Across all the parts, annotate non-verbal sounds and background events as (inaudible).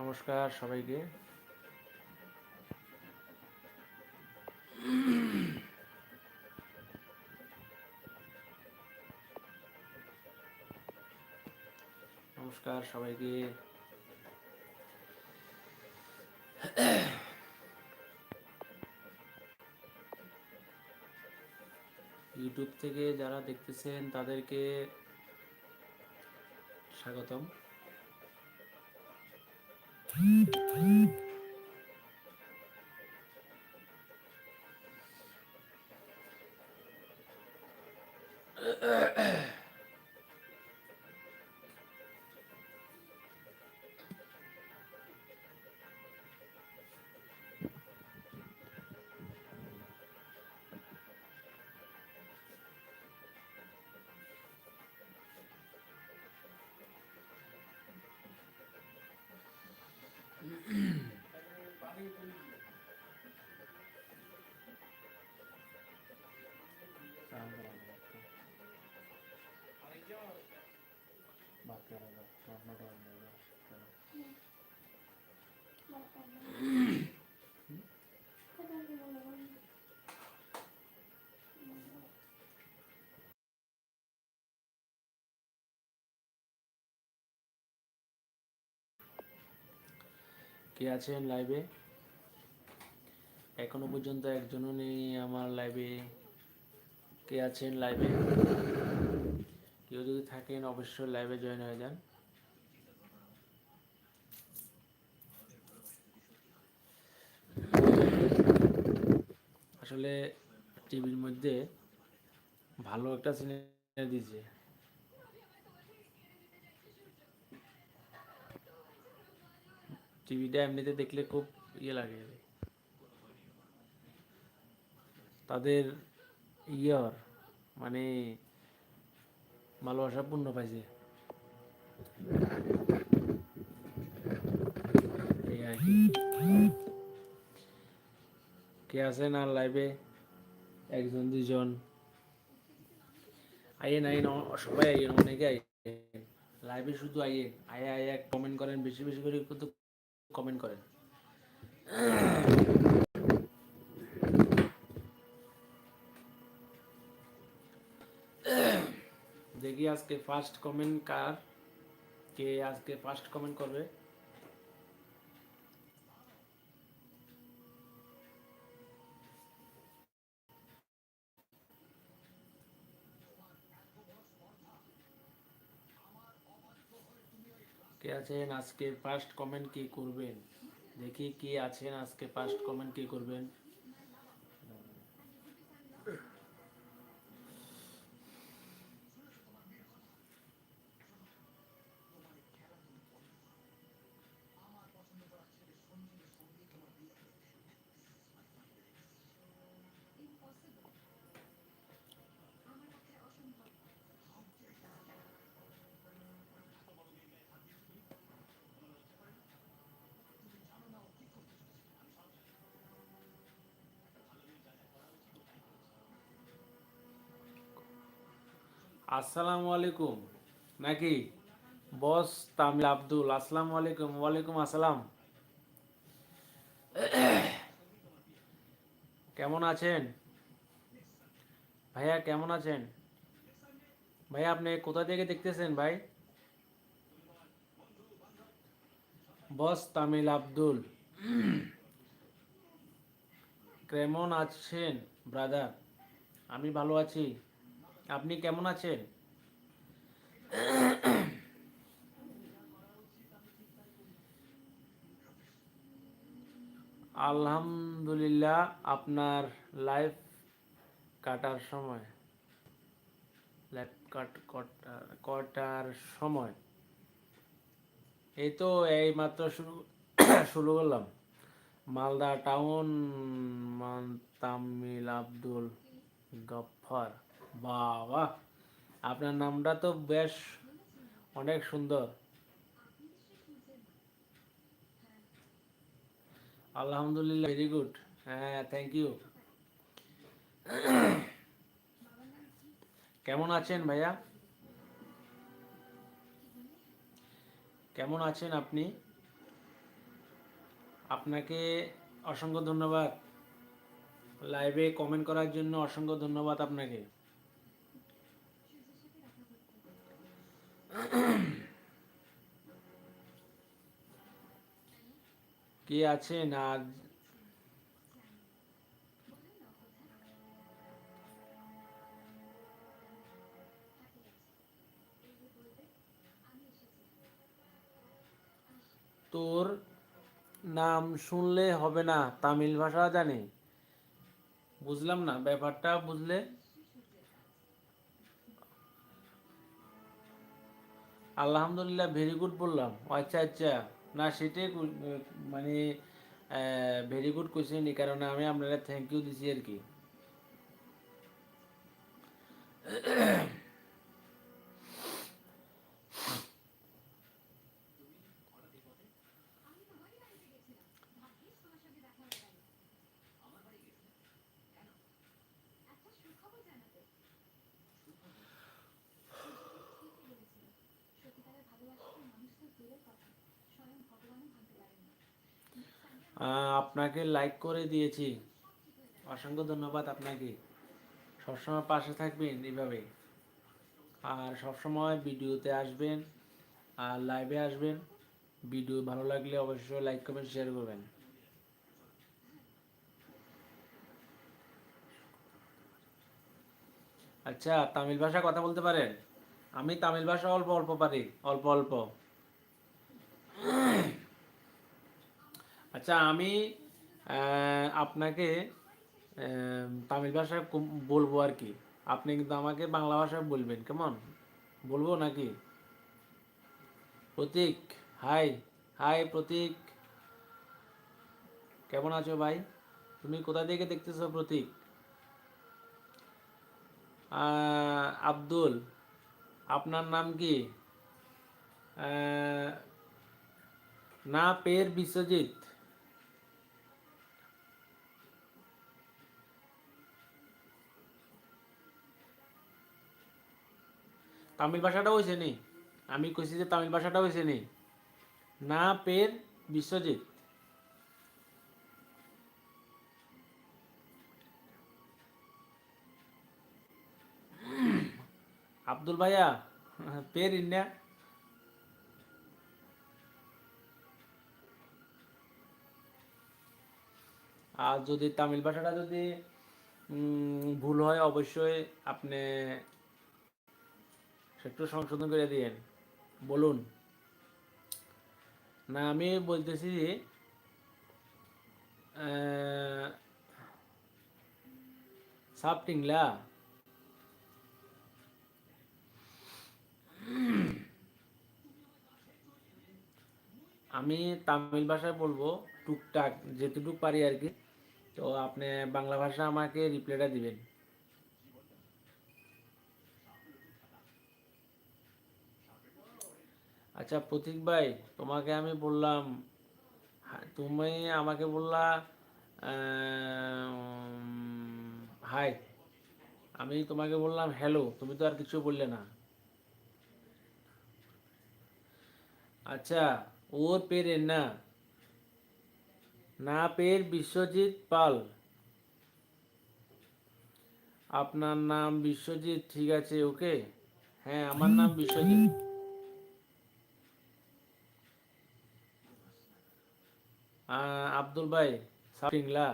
নমস্কার সবাইকে। নমস্কার সবাইকে। ইউটিউব থেকে যারা দেখতেছেন তাদেরকে স্বাগতম। Mm-hmm. কে আছেন লাইভে এখনও পর্যন্ত একজনও নেই আমার লাইভে কে আছেন লাইভে কেউ যদি থাকেন, অবশ্যই লাইভে জয়েন হয়ে যান। আসলে টিভির মধ্যে ভালো একটা সিনেমা দিয়েছে। টিভিটা এমনিতে দেখলে খুব ইয়ে লাগে। তাদের ইয়র মানে ভালোবাসা পূর্ণ পাইছে। কি। আছেন আর লাইভে একজন দুজন আইয়েন অ- সবাই আইয়েন, অনেকে আইয়েন। লাইভে শুধু আইয়েন। আয়ে আয়ে কমেন্ট করেন, বেশি বেশি করে কিন্তু কমেন্ট করেন। দেখি আজকে ফার্স্ট কমেন্ট কার? কে আজকে ফার্স্ট কমেন্ট করবে? কে আছেন? আজকে ফার্স্ট কমেন্ট কি করবেন? দেখি কি আছেন? আজকে ফার্স্ট কমেন্ট কি করবেন? আসসালামু আলাইকুম। নাকি? বস তামিল আব্দুল, আসসালামু আলাইকুম, ওয়ালাইকুম আসসালাম। কেমন আছেন? ভাইয়া, কেমন আছেন? ভাইয়া, আপনি কোথা থেকে দেখতেছেন ভাই? বস তামিল আব্দুল। কেমন আছেন, ব্রাদার? আমি ভালো আছি। আপনি কেমন আছেন? আলহামদুলিল্লাহ, আপনার লাইফ কাটার সময়। লাইফ কাট কটার কটার সময়। এই তো এই মাত্র শুরু শুরু করলাম। মালদা টাউন তামিল আব্দুল গফফার। বাবা, আপনার নামটা তো বেশ অনেক সুন্দর। আলহামদুলিল্লাহ ভেরি গুড হ্যাঁ থ্যাংক ইউ কেমন আছেন ভাইয়া? কেমন আছেন আপনি? আপনাকে অসংখ্য ধন্যবাদ। লাইভে কমেন্ট করার জন্য অসংখ্য ধন্যবাদ আপনাকে। (clears throat) তোর নাম শুনলে হবে না তামিল ভাষা জানে। বুঝলাম না ব্যাপারটা বুঝলে? আলহামদুলিল্লাহ ভেরি গুড বললাম। আচ্ছা আচ্ছা। না, সেটাই মানে ভেরি গুড কোয়েশ্চেন এই কারণে আমি আপনারা থ্যাংক ইউ দিছি আর কি। আপনাকে লাইক করে দিয়েছি। অসংখ্য ধন্যবাদ আপনাকে। সবসময় পাশে থাকবেন এইভাবে আর সবসময় ভিডিওতে আসবেন, আর লাইভে আসবেন। ভিডিও ভালো লাগলে অবশ্যই লাইক কমেন্ট শেয়ার করবেন। আচ্ছা তামিল ভাষা কথা বলতে পারেন? আমি তামিল ভাষা অল্প অল্প পারি। অল্প অল্প। আচ্ছা আমি আপনাকে তামিল ভাষায় বলব আর কি। আপনি কিন্তু আমাকে বাংলা ভাষায় বলবেন, কেমন? বলব নাকি? Pratik hi hi Pratik. কেমন আছো ভাই? তুমি কোথা থেকে দেখতেছো প্রতীক? আব্দুল, আপনার নাম কি? না পের বিশ্বজিৎ। তামিল ভাষাটা হয়েছে নি? আমি কইছি যে তামিল ভাষাটা হয়েছে নি? না, পের, বিশ্বজিৎ। আব্দুল ভাইয়া, পের ইন্ডিয়া। আর যদি তামিল ভাষাটা যদি ভুল হয়, অবশ্যই আপনি একটু সংশোধন করে দিয়েন। বলুন। না আমি বলতেছি যে আহ, সাপ টিংলা। আমি তামিল ভাষায় বলব টুকটাক যেটুকু পারি আর কি। তো আপনি বাংলা ভাষা আমাকে রিপ্লাইটা দিবেন। আচ্ছা প্রতীক ভাই, তোমাকে আমি বললাম তুমি আমাকে বললা হাই আমি তোমাকে বললাম হ্যালো তুমি তো আর কিছু বললে না। আচ্ছা ওর পেরের না না পের বিশ্বজিৎ পাল। আপনার নাম বিশ্বজিৎ, ঠিক আছে ওকে হ্যাঁ আমার নাম বিশ্বজিৎ। আব্দুল ভাই সাপিংলা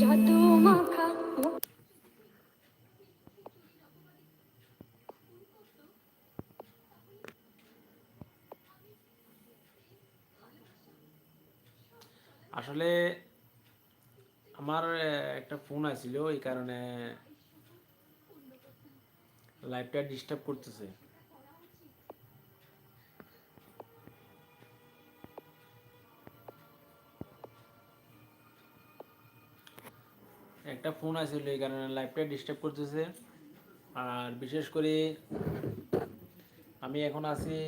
জাদু মাখা আসলে আমার একটা ফোন আছিল, এই কারণে লাইফটা ডিস্টার্ব করতেছে। একটা ফোন আছিল, এই কারণে লাইফটা ডিস্টার্ব করতেছে। আর বিশেষ করে আমি এখন আছি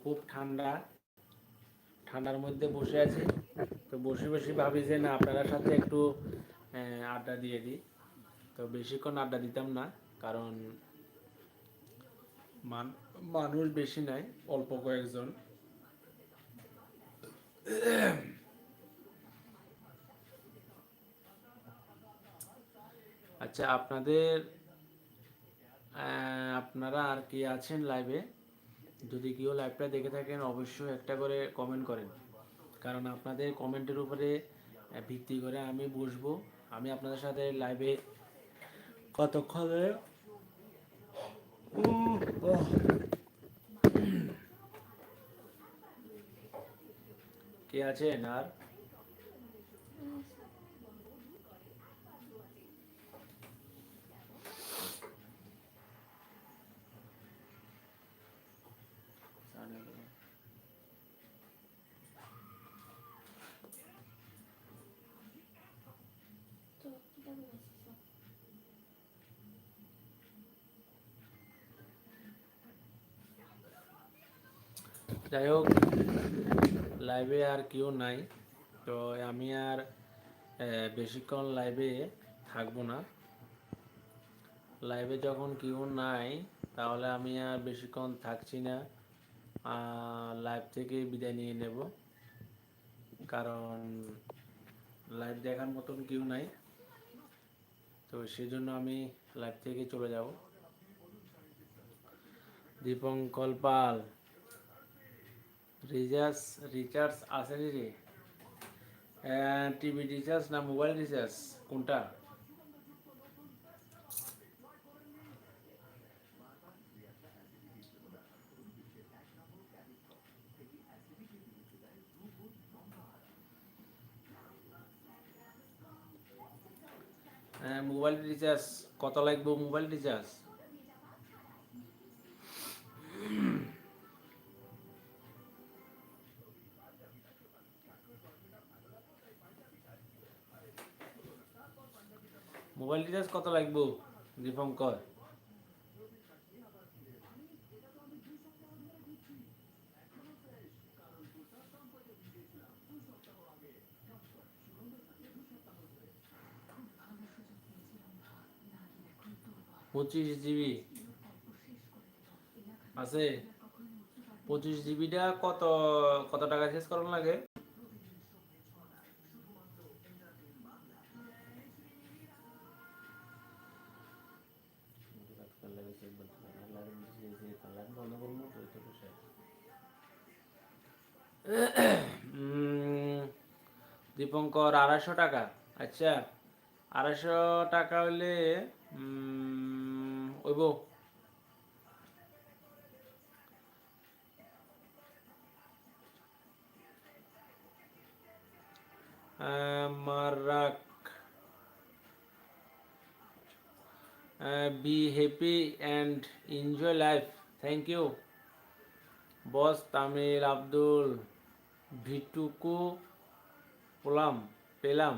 খুব ঠান্ডা। ঠান্ডার মধ্যে বসে আছি। তো বসে বসে ভাবি যে না আপনার সাথে একটু আড্ডা দিয়ে দিই। তো বেশিক্ষণ আড্ডা দিতাম না, কারণ মান- মানুষ বেশি নাই, অল্প কয়েকজন। আচ্ছা আপনাদের আপনারা আর কি আছেন লাইভে যদি কেউ লাইভটা দেখে থাকেন, অবশ্যই একটা করে কমেন্ট করেন। কারণ আপনাদের কমেন্টের উপরে ভিত্তি করে আমি বসবো। আমি আপনাদের সাথে লাইভে কতক্ষণে কে আছেন আর? যাই হোক লাইভে আর কেউ নাই, তো আমি আর বেশিক্ষণ লাইভে থাকব না। লাইভে যখন কেউ নাই, তাহলে আমি আর বেশিক্ষণ থাকছি না। লাইভ থেকে বিদায় নিয়ে নেব। কারণ লাইভ দেখার মতন কেউ নাই। তো সেজন্য আমি লাইভ থেকে চলে যাব। দীপঙ্কল পাল। রিচার্জ রিচার্জ আসেনি রে টিভি রিচার্জ না মোবাইল রিচার্জ? কোনটা? Mobile recharge. কত লাগবে মোবাইল রিচার্জ? মোবাইল রিচার্জ কত লাগবে? দীপঙ্কর পঁচিশ জিবি। আছে। পঁচিশ জিবিটা কত কত টাকা শেষ করার লাগে? দীপঙ্কর আড়াইশো টাকা। আচ্ছা আড়াইশো টাকা হলে ওইব মারাক। Be happy and enjoy life thank you boss Tamil Abdul. ভিটুকু পেলাম পেলাম।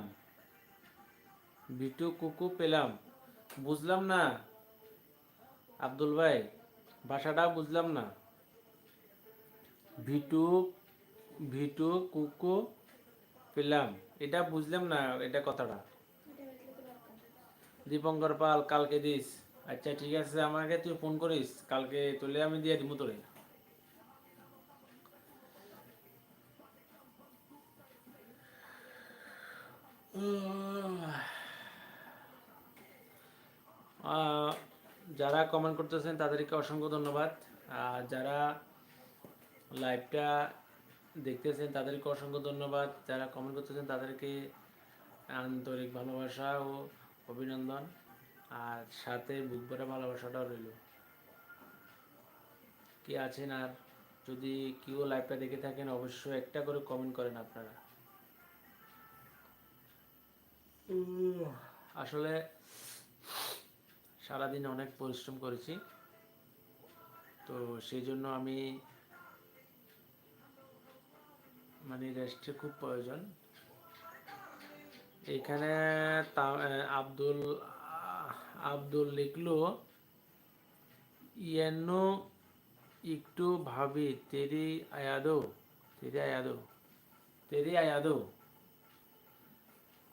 ভিটু কুকু পেলাম। বুঝলাম না। আব্দুল ভাই, ভাষাটা বুঝলাম না। ভিটু ভিটু কুকু পেলাম। এটা বুঝলাম না, এটা কথাটা। দীপঙ্কর পাল, কালকে দিস। আচ্ছা ঠিক আছে, আমাকে তুই ফোন করিস। কালকে তুলে আমি দিয়ে দিব তোরে। যারা কমেন্ট করতেছেন, তাদেরকে অসংখ্য ধন্যবাদ। আর যারা লাইভটা দেখতেছেন, তাদেরকে অসংখ্য ধন্যবাদ। যারা কমেন্ট করতেছেন, তাদেরকে আন্তরিক ভালোবাসা ও অভিনন্দন। আর সাথে বুক ভরা ভালোবাসাটাও রইল। কি আছেন আর যদি কেউ লাইভটা দেখে থাকেন, অবশ্যই একটা করে কমেন্ট করেন আপনারা। আসলে সারাদিন অনেক পরিশ্রম করেছি। তো সেই জন্য আমি মানে রেস্টের খুব প্রয়োজন। এখানে আব্দুল আব্দুল লিখলো, ইয়েনো একটু ভাবি, তেরি আয়াদো তেরি আয়াদো তেরি আয়াদো।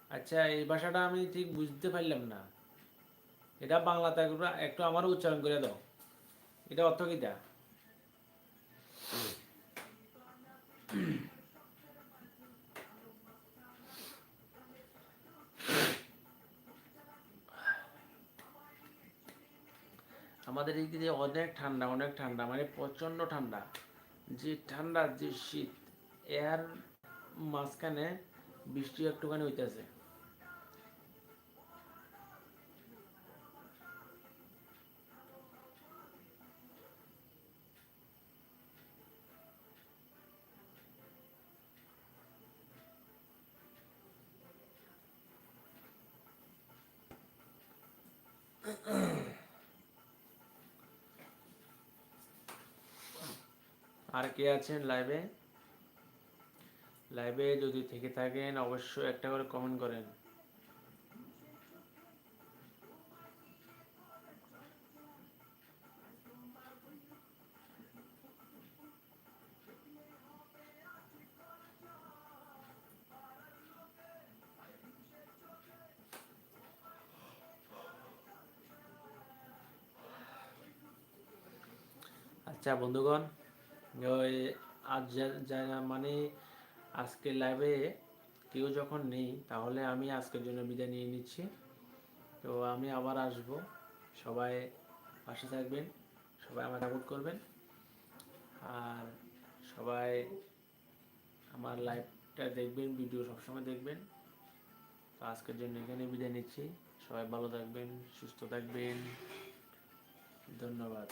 আচ্ছা এই ভাষাটা আমি ঠিক বুঝতে পারলাম না। এটা বাংলাতে একটু- একটু আমার উচ্চারণ করে দাও। এটা অর্থ কিটা আমাদের এই দিকে অনেক ঠান্ডা অনেক ঠান্ডা মানে প্রচণ্ড ঠান্ডা, যে ঠান্ডা, যে শীত, এর মাঝখানে বৃষ্টি একটুখানি হইতেছে। আর কে আছেন লাইভে লাইভে যদি থেকে থাকেন, অবশ্যই একটা করে কমেন্ট করেন। আচ্ছা বন্ধুগণ ওই আজ মানে আজকে লাইভে কেউ যখন নেই, তাহলে আমি আজকের জন্য বিদায় নিয়ে নিচ্ছি। তো আমি আবার আসব। সবাই পাশে থাকবেন, সবাই আমার সাপোর্ট করবেন। আর সবাই আমার লাইভটা দেখবেন ভিডিও সবসময় দেখবেন। তো আজকের জন্য এখানে বিদায় নিচ্ছি। সবাই ভালো থাকবেন, সুস্থ থাকবেন। ধন্যবাদ।